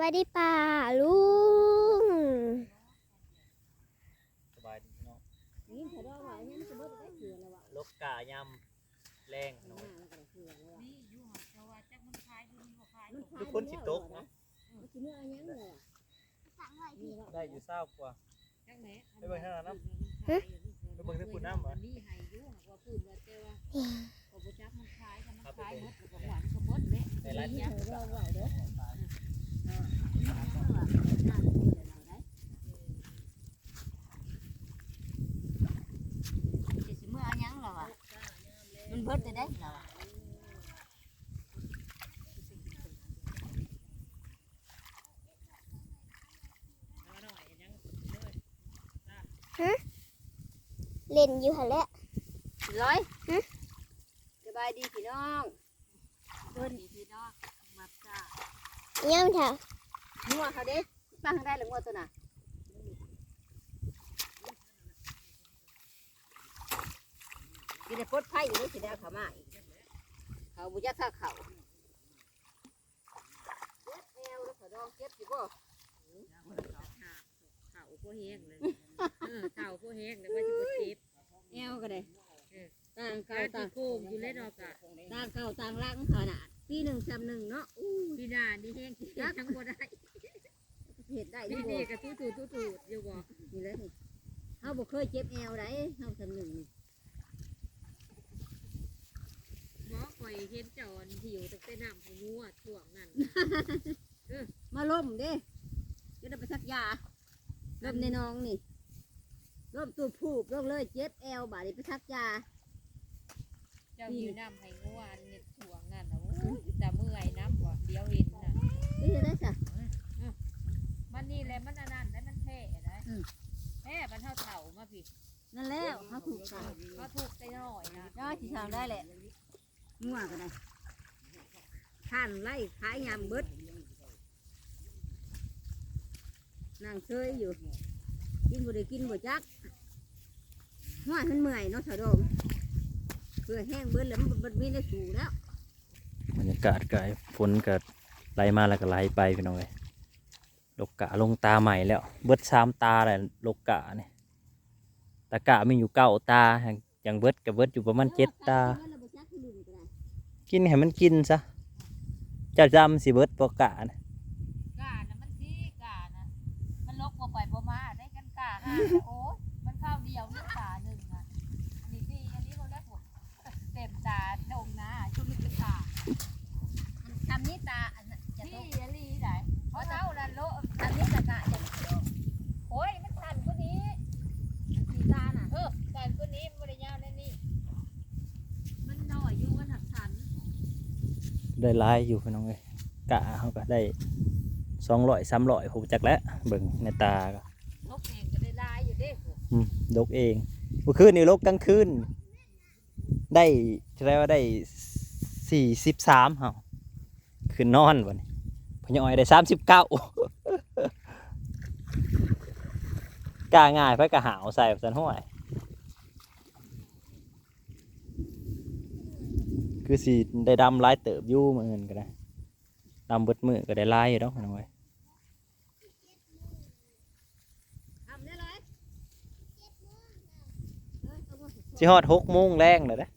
บายดีป่าลุงสบายดีพี่น้องนี่เขาดอกว่ายังจะบ่ได้เกลือแล้วว่ะลกกายำแรงหน่อยมันก็ได้เกลือแล้วว่ะทุกคนสิตกเนาะมันสิเมื่อยังเลยว่ะนี่ว่าได้อยู่เศร้ากว่าไปเบิ่งทางนั้นน้ำไปเบิ่งที่ปุ่นน้ำวะนี่ให้อยู่หากว่าพูดว่าแต่ว่าก็บ่จักมันขายกันมันขายหมดแล้วก็หวานก็หมดเด้ ในร้าน นี่ นี้ เขาดอกว่าเด้อ สิสิมื้อเอาหยังล่ะวะมันเบิดได้ได้ล่ะวะ เล่นอยู่หั่นแหละร้อยสบายดีพี่น้องเพิ่นนี่พี่น้องมาจ้ายังเถอะงัวเขาเด้ป้าทางได้หรืองัวตัวน่ะกินได้ปลดไผ่อยู่นี่สิได้เอาเขามาอีกเขาบุยักษ์ท่าเขาเจ็บแอวแล้วเขาดองเจ็บอยู่บ่เข่าบ่แห้งเลยเออเข่าบ่แห้งแล้วก็สิบ่เจ็บ แอวก็ได้ต่างกาเก่าที่ต่างโคมอยู่เลยดอกอะต่างเก่าต่างรังขนาดปีหนึ่งจำหนึ่งเนาะอู้พี่นานี่แห้งที่ยังบ่ได้เห็ดได้อนี่ยู่บ่นี่ก็ตู้ๆๆๆอยู่บ่นี่เลยนี่เฮาบ่เคยเจ็บแอวได้เฮาจำหนึ่งนี่บ่ข่อยเห็นเจ้าอันหิวตั้งแต่น้ำให้งัวช่วงนั้นมาล้มเด้จะได้ไปซักยาล้มในน้องนี่ ล้มตูดผูบลงเลยเจ็บแอวบาดนี้ไปซักยาเจ้าหิวน้ำให้งัวอันเนี่ยช่วงนั้นน่ะโอ้ยแต่เมื่อยน้ำบ่เดี๋ยวเห็นน่ะนี่จะได้จ้ะมันนี่แหละมันอันนั้นได้มันแพ้ได้อืมแพ้มันเท่าเถ่ามาผิดนั่นแล้วเฮาถูกกันก็ถูกไปหน่อยนะย่อที่ทางได้แหละงัวก็ได้ท่านไล่ขายยำเบิดนั่งเซยอยู่ กินบ่ได้กินบ่จักห้อยมันเมื่อยเนาะสะดมเพื่อแห้งเบิดแล้วมันมันมีได้สูแล้วบรรยากาศก็ฝนก็ไหลมาแล้วก็ไหลไปพี่น้องเลยลกกะลงตาใหม่แล้ว เบิดสามตาแหละลกกะเนี่ยตากะมีอยู่เก้าตาอย่างเบิดกับเบิดอยู่ประมาณเจ็ดตา กินให้มันกินซะจ้าจำสิเบิดปกะนะ กานะมันที่กานะมันลกบ่ไปบ่มาได้กันกาห้า โอ้มันข้าวเดียวนี่ตาหนึ่งอะอันนี้ที่อันนี้มันได้ผมดเต็มตาดงนะชุดนี้จะาดทำนี้ตาอันนั้นจะที่ต้องอันนี้ไหนเพราะเท่านั้นโลอันนี้จะกะจะโอ้ยมันทันกว่านี้อันที่ตาน่ะเออทันกว่านี้มันบ่ได้ยาวแน่นี่มันน้อยอยู่มันหักทันได้หลายอยู่พี่น้องเลยกะเขาก็ได้สองร้อยสามร้อยผมจักแล้วเบิ่งในตาก็ นกเองก็ได้ลายอยู่เด้ อืม ลกเองเมื่อคืนนี่ลกกลางคืนได้แสดงว่าได้สี่สิบสามเฮาคืนนอนวันพญอยได้สามสิบเก้ากล้าง่ายไปกะหาวใส่สันห้วยคือสีได้ดำหลายเติบยู่มืออื่นก็ได้ดำเบิดมือก็ได้หลายอยู่ดอกพี่น้องเอ้ย ทำได้เลยเออเอามา สิฮอดหกโมงแรงเลยนะ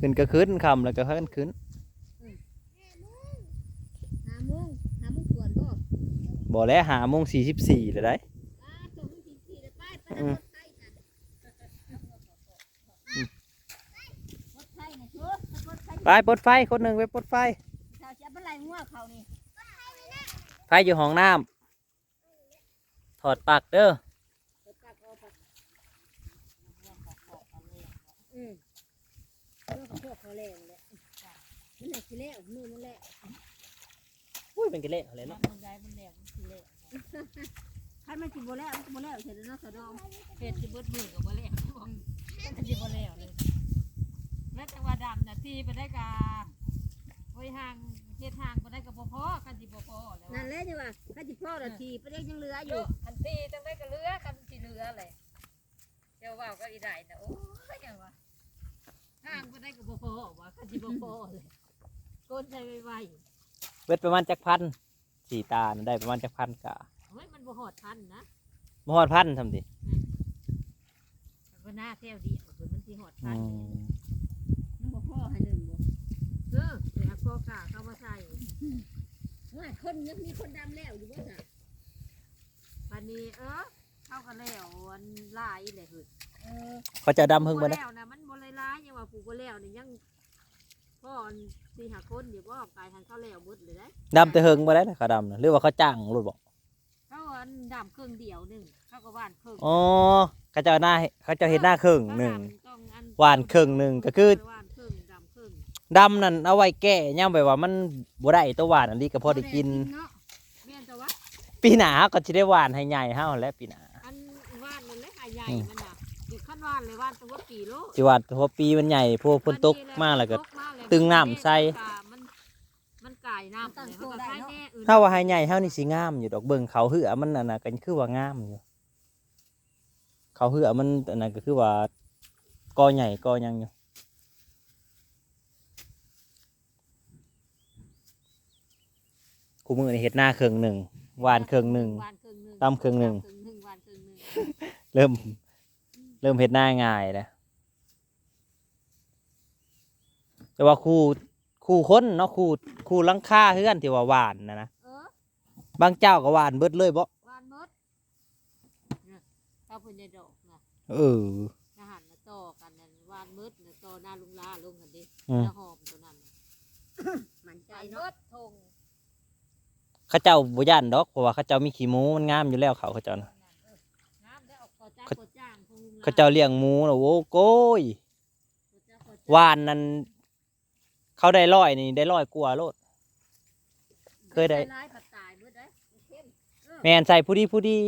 ขึ้นก็ขึ้นคำแล้วก็ขึ้นขึ้นหาโมงหาโมงส่วนบ่บ่แล้วหาโมงสี่สิบสี่เลยได้อ่าส่งทีทีเลยไปไปอืนั่งมรถไฟกันรถไฟนะชัวร์รถไฟไปปลดไฟคนหนึ่งไปปลดไฟชาวจะเป็นไรงัวเขานี่ไฟอยู่ห้องน้ำถอดปลั๊กเด้อ รถกลับเอาไป อืมเรื่องของพวกเขาแรงแหละมันไหนสิแล้วมือมันแหละอุ้ยเป็นกิเลสอะไรมันเนาะมันได้มันแหลมมันสิแหลมคันมันสิบ่แล้วมันสิบ่แล้วเสร็จแล้วเนาะสะดองเฮ็ดสิเบิดมือก็บ่แหลมมันสิบ่แหลมเลยแม้แต่ว่าดำน่ะที่ไปได้กาไว้ห่างเฮ็ดห่างบ่ได้ก็บ่พอคันสิบ่พอแล้วนั่นแหละจังว่าข้าจิพ่อละทีประเด็นยังเหลือออยู่ยู่อันที่จังได้ก็เหลือคันสิเหลือเลยเดี๋ยวว่าก็อีได้น่ะโอ้ยจังว่า ห่างบ่ได้ก็บ่พอว่าคันสิบ่พอเลยก้นใจไวเบิดประมาณจักพันๆสี่ตาน่ะได้ประมาณจักพันกะเฮ้ยมันบ่หอดพันนะบ่ฮอดพันทำดิมันบ่น่าแถวเดียวเพิ่นมันสิหอดพัอืนมมันบ่พอให้หนึ่งบ่เออแต่เอากอกาเข้ามาใส่ว่าคนยังมีคนดำแล้วอยู่บ่จ้ะบัดนี้เออเข้ากันแล้วอันหลายเลยเฮ้ยเออเขาจะดำเพิ่งบ่บ่ได้แล้วนะมัน บ่หลายๆยังว่าปลูกบ่แล้วนี่ยังพ่ออันสี่หาคนเดี๋ยวบ่กายทางเข้าแล้วหมดเลยได้ดำแต่เฮิงบ่ได้นะเขาดำนะหรือว่าเขาจ้างรถบอกเขาอันดำครึ่งเดียวหนึงเขาก็หว่านครึ่งอ๋อเขาเจะหน้าเขาเจะเห็นหน้าครึ่งหนึ่งเขาดำต้องอัหวานครึ่งหนึ่งก็คือหวานครึ่งดำครึ่งดำนั่นเอาไว้แก้ย่ำไปว่ามันบ่ได้ตัวหวานอันนี้ก็พอได้กิน เนาะแม่นแต่ว่าปีหน้าก็สิได้หวานให้ใหญ่เฮาแหล้วปีหน้าอันหว่านนั่นแหละหายใหญ่อืมมันน่ะเด็กขั้นห ว่านเลยหว่านตัวกี่โลสิว่าพอปีมันใหญ่พวกฝนตกมาแล้วก็ตมาแล้วตึงน้ำใส่ มันมันกายน้ำเลยเขาก็ใส่แน่อื่นถ้าว่าให้ใหญ่เฮานี่สิงามอยู่ดอกเบิ่งเขาเหือมันนั่นน่ะก็คือว่างามอยู่เขาเหือมันอันนั้นก็คือว่ากอใหญ่กอยังอยู่กูมือนี่เฮ็ดหน้าครึ่งหนึ่งหวานครึ่งหนึ่งหวานครึ่งหนึ่งตำครึ่งหนึ่งครึ่งหนึ่งหวานครึ่งหนึ่ง เริ่ม เริ่มเฮ็ดหน้าง่ายแล้วแต่ว่าคู่คู่คนเนาะคู่คู่หลังคาเฮือนที่ว่าหวานนะนะเออบางเจ้าก็หวานเบิดเลยบ่หวานหมดเนี่ยข้าวพุนยายดอกนะเออ อาหารมาต่อกันนั่นหวานหมดนะต่อหน้าลุงลาลงกันดิอืม แล้วหอมตัวนั้นน่ะมันใจหวานหมเนาะดทง เขาเจ้าบ่ย่านดอกเพราะว่าเขาเจ้ามีขี้หมูมันงามอยู่แล้วเขาเขาเจ้านะ เขาเจ้าเลี้ยงหมูนะโว้โก้ยก่อจ้างก่อจ้างหวานนั่นเขาได้ร้อยนี่ได้ร้อยกว่าโลด เคยได้ใส่ร้ายผัดตายเบิดได้มันเข้มเออแม่นใส่ผู้ดีผู้ดี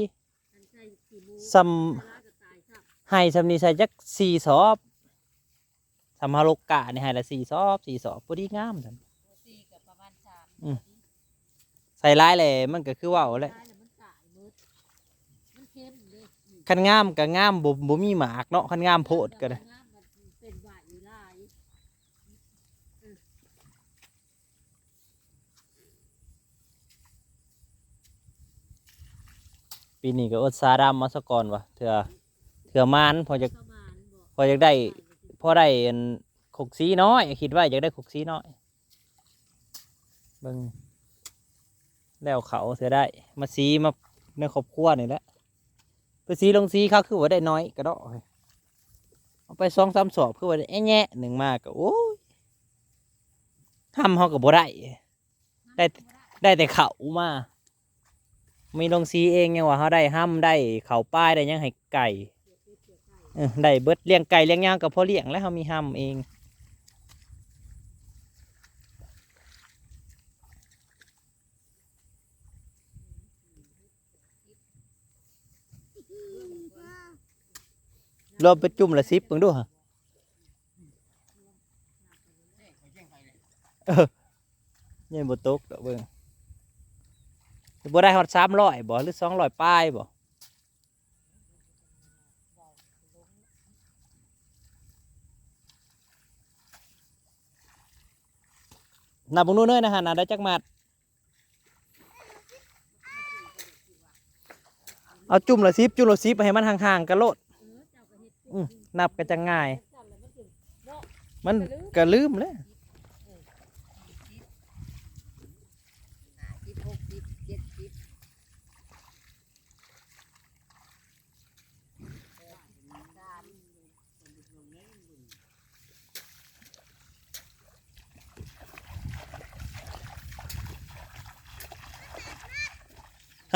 มันใส่ขี้หมูซ้ำใส่ร้ายก็ตายซะให้สำนีใส่จักสี่สอบสำฮาโลกะนี่ให้ละสี่สอบสี่สอบผู้ดีงามซั่นโอซีกับประมาณสามอืมใส่ร้ายเลยมันก็คือเว่าแหละ คันงามก็งามบ่บ่มีหมากเนาะคันงามโพดก็ได้งามมันเป็นหวายหลายปีนี้ก็อดสาดำมมาซะก่อนวะเถื่อเถื่อมานพอจะเข้ามานี่บอกพออยากได้พอได้อันขกสีน้อยคิดว่าอยากได้ขกสีน้อยเบิ่งแล้วเขาเสียได้ มาสีมาในครอบครัวนี่แหละ ไปสีลงสีเขาคือว่าได้น้อยก็ได้เอาไปสองสามสอบคือว่าได้แอะแยะหนึ่งมากก็โอ้ยทำเขาก็บ่ได้ได้ได้แต่เขามามีลงสีเองยังว่าเขาได้ห้ำได้เขาป้ายได้ยังให้ไก่ได้เบิดเลี้ยงไก่เลี้ยงย่างกับพ่อเลี้ยงแล้วเขามีห้ำเอง รวมเป็นจุ่มละสิบเบิ่งดูฮะเออยังบ่ตกดอกเบิ่งบ่ได้ฮอดสามร้อยบ่หรือสองร้อยป้ายบ่นับบิ่งดูเน้อยนะฮะนับได้จักมัดเอาจุ่มละสิบจุ่มละสิบให้มันห่างๆกันโลด อืมนับก็จะง่าย มันก็ลืมแล้วห้าสิบหกสิบเจ็ดสิบ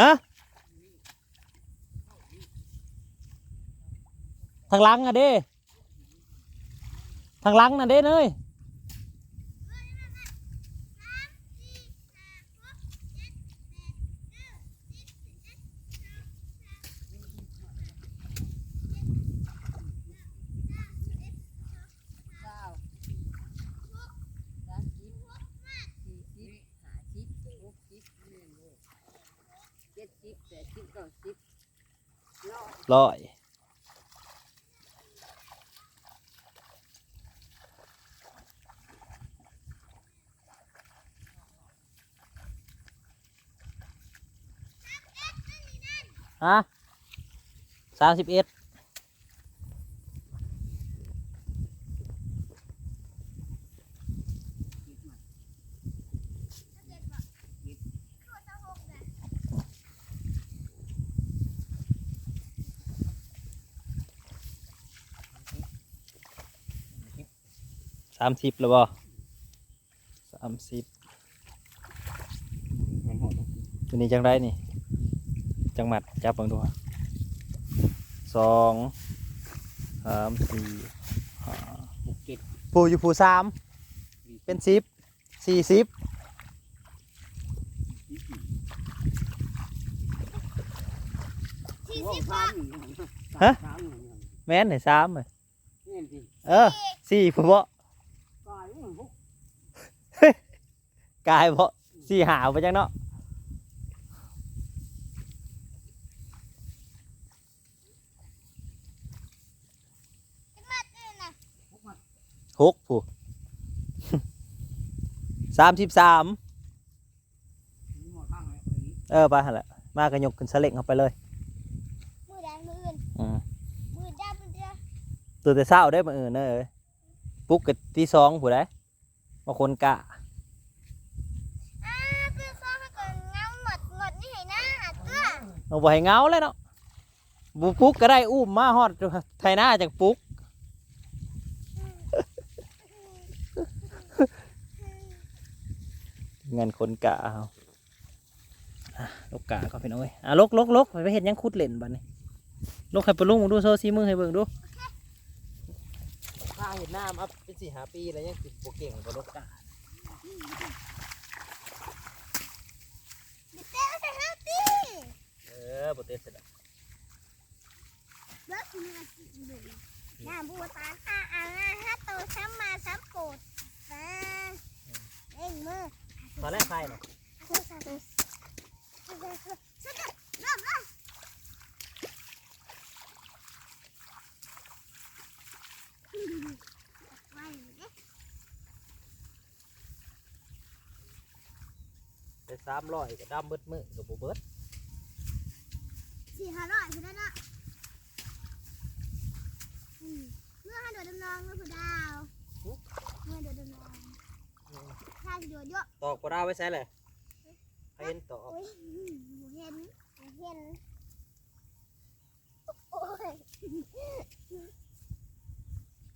ฮะ ทางหลังอะเด้ทางหลังน่ะเด้เนยเก้าสามสิบสี่สิบห้าสิบหกสิบเจ็ดสิบแปดสิบเก้าสิบร้อย ร้อย ฮะสามสิบเอ็ดสามสิบแล้วบ่สามสิบตัวนี้จังไรนี่ จังหมัดจับเบังดูอะสองสามสี่ห้าหกเจ็ดผู้อยู่ผู้สามเป็นสิบสี่สิบสี่ว่าสิบสามฮะสามแม่นไหนสามเลยนี่สิเออสี่ผู้บ่กายมันหกกายบ่สี่หาวไปจังเนาะ มัดเลยนะ หกผู้สามสิบสามมีหมดข้างเลยเออไปหั่นแหละมากระยกขึ้นสเล็งเข้าไปเลยมือแดงมืออื่นอืมมือด้ามมือเดียวตื่นแต่เช้าได้มาเออเนอะเอ้ยปลุ๊กกับตีสองผู้ใดมาคนกะอ่าคือซ้อมให้ก่อนเงาหมดหมดนี่ให้หน้าเตื้อเอาไว้ให้เหงาเลยเนาะบุปลุกก็ได้อุ้มมาฮอดไทยหน้าจากปลุก เงินคนกะเอาอะลกกะก็เป็นเอาไว้ยอะลกลกลกไปเห็นยังคุดเล่นบัดนี้ลกให้ปลุงดูโซซีมือให้เบิ่งดูข้าเห็นหน้ามาเป็นสี่หาปีแล้วยังติดโปเก่งกว่าลกกะเดี๋ยวเต้ใส่ห้าตีเออโปเตสเสร็จแล้วเลิกมือสิบุญหน้าบัวตาห้าอ่างห้าห้าโต ริ่มไว้เลยไปสามร้อยก็ดำเบิดมือกับโบเบิดสี่ห้าร้อยคือได้เนาะอืมเมื่อให้โดดดำนองเมื่อผู้ดาวเมื่อโดดดำนองถ้าโดดเยอะตอกกระดาไว้ใช่เลยให้เห็นตอกโอ้ยเห็นเห็นโอ้ย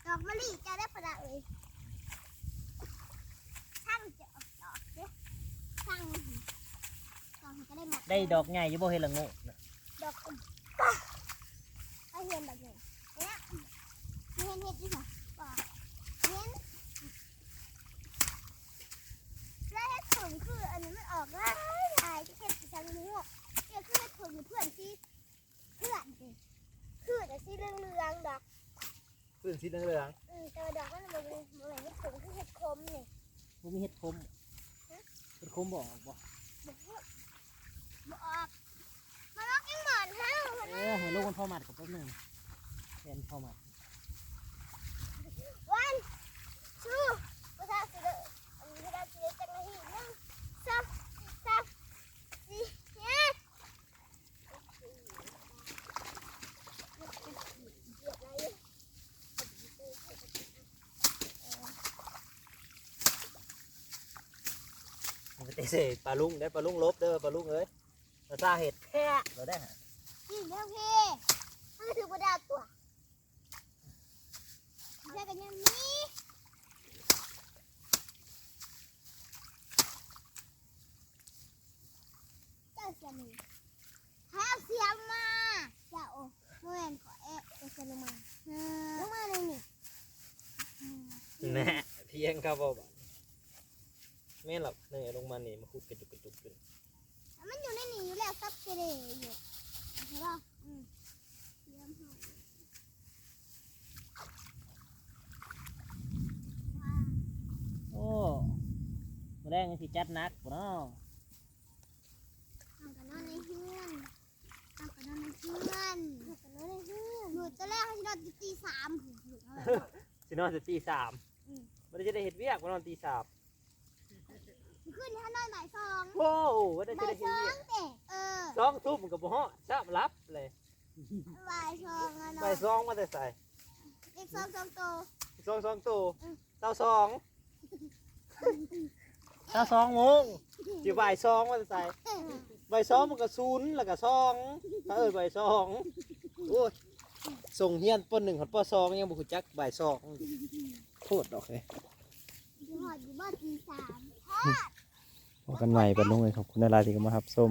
ดอกมะลิจะได้ประดาเอ้ยช่างจะเอาดอกเด้ช่างดอกก็ได้หมดได้ดอกใหญ่อยี่บ่เห็นละงูน่ะดอกอุ่มไอเห็นแบบนี้เนี่ยมีเห็นเห็ดด้วยเหรอว่าเห็นแล้วเห็ดผลคืออันนี้มันออกง่ายง่ายเห็ดสีสันนี้อะเนี่ยคือเห็ดผลเพื่อนที่เพื่อนสิคือแต่สีเหลืองเหลืองๆดอก พื้นสี เหลืองอืมแต่ว่าดอกมันมันเป็นมันเป็นเห็ดผลคือเห็ดคมนี่ๆบ่มีเห็ดคมเห็ดคมบ่ออกบ่บอกว่าบอกออกมาลอกยังหมอนเฮ้าเออให้ลูกมันพ่อมัดกับแป๊บหนึงแทนพ่อมัด วันชูภาษาสิเดออันนี้ภาษาสิเดอจังเลยหนึ่งสองสามสี่ห้า มันไป เตะปลาลุงได้ปลาลุงลบเด้อปลาลุงเอ้ยภาษาเห็ดแค่เราได้หาสี่เดียวพี่มันคือกระดาษตัวแค่กันยังนี้เจ้าเสียมือให้เอาเสียมาเจ้าโอ้เมื่อวันขอเอ๊ะจะเสียลงมาลงมาเลยนี่แน่เพียงครับบ่บัด แม่นหรอกเนี่ยลงมานี่มาคุดกระจุกกระจุกขึ้นมันอยู่ในนี่อยู่แล้วซับเกเรอยู่ใช่ป่ะอืมเยี่ยมมากว้าวโอ้มาแดงสิจัดนักบ่เนาะเอากันนอนในเฮือนเอากันนอนในเฮือนเอากันนอนในเฮือนหนูตอนแรกให้นอนตีสามหนูเอาไว้ก่อนสินอนจะตีสามอืม มันจะได้เห็ดเวียกมานอนตีสาม ขึ้นให้นอนบ่ายสองโว้วว่าได้จะบ่าได้ยเห็ดสอเวียงกเด็เออสองทุ่มกับบ่ฮอดชับรับเลยลายทองอะใบเนาะซองมาแต่ใส่อีกสองสองโตซองสองตัวอืม เต้าสองเต้าสองโมงสิบ่ายซองมาแต่ใส่ใบซองมันก็ศูนย์แล้วก็ซองถ้าเอ้ยใบซองโอ้ยส่งเฮียนปหนึ่งหอดปสองยังบ่รู้จักใบซองโทษดอกเลย อยู่หอดอยู่บ้านตีสามพบ กันใหม่ปะลุงเลยขอบคุณนไลน์ที่เข้ามาครับส้ม